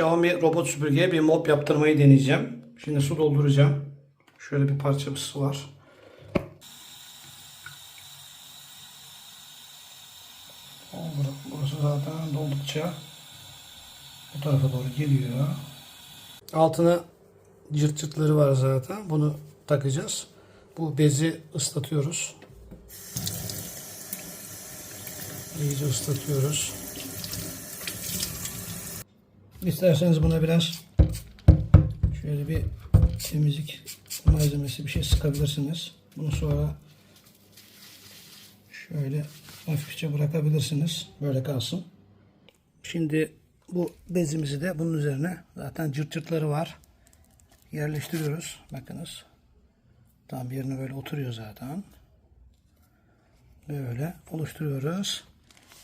Xiaomi robot süpürgeye bir mop yaptırmayı deneyeceğim. Şimdi su dolduracağım. Şöyle bir parça su var. Burası zaten doldukça bu tarafa doğru geliyor. Altına cırt cırtları var zaten. Bunu takacağız. Bu bezi ıslatıyoruz. İyice ıslatıyoruz. İsterseniz buna biraz şöyle bir temizlik malzemesi bir şey sıkabilirsiniz. Bunu sonra şöyle hafifçe bırakabilirsiniz. Böyle kalsın. Şimdi bu bezimizi de bunun üzerine zaten cırt cırtları var. Yerleştiriyoruz. Bakınız. Tam yerine böyle oturuyor zaten. Böyle oluşturuyoruz.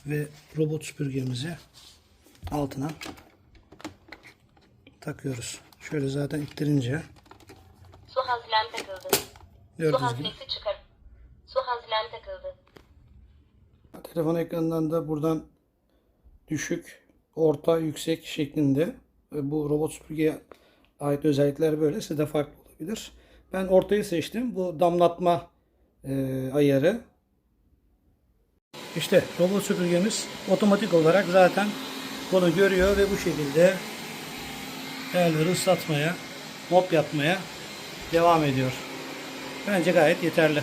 Ve robot süpürgemizi altına takıyoruz. Şöyle zaten ittirince Su hazlen takıldı. Su gördüğünüz gibi. haznesi çıkar. Su hazlen takıldı. Telefon ekranından da buradan düşük, orta, yüksek şeklinde bu robot süpürgeye ait özellikler böyle. Size de farklı olabilir. Ben ortayı seçtim. Bu damlatma e, ayarı. İşte robot süpürgemiz otomatik olarak zaten bunu görüyor ve bu şekilde yerleri ıslatmaya, mop yapmaya devam ediyor. Bence gayet yeterli.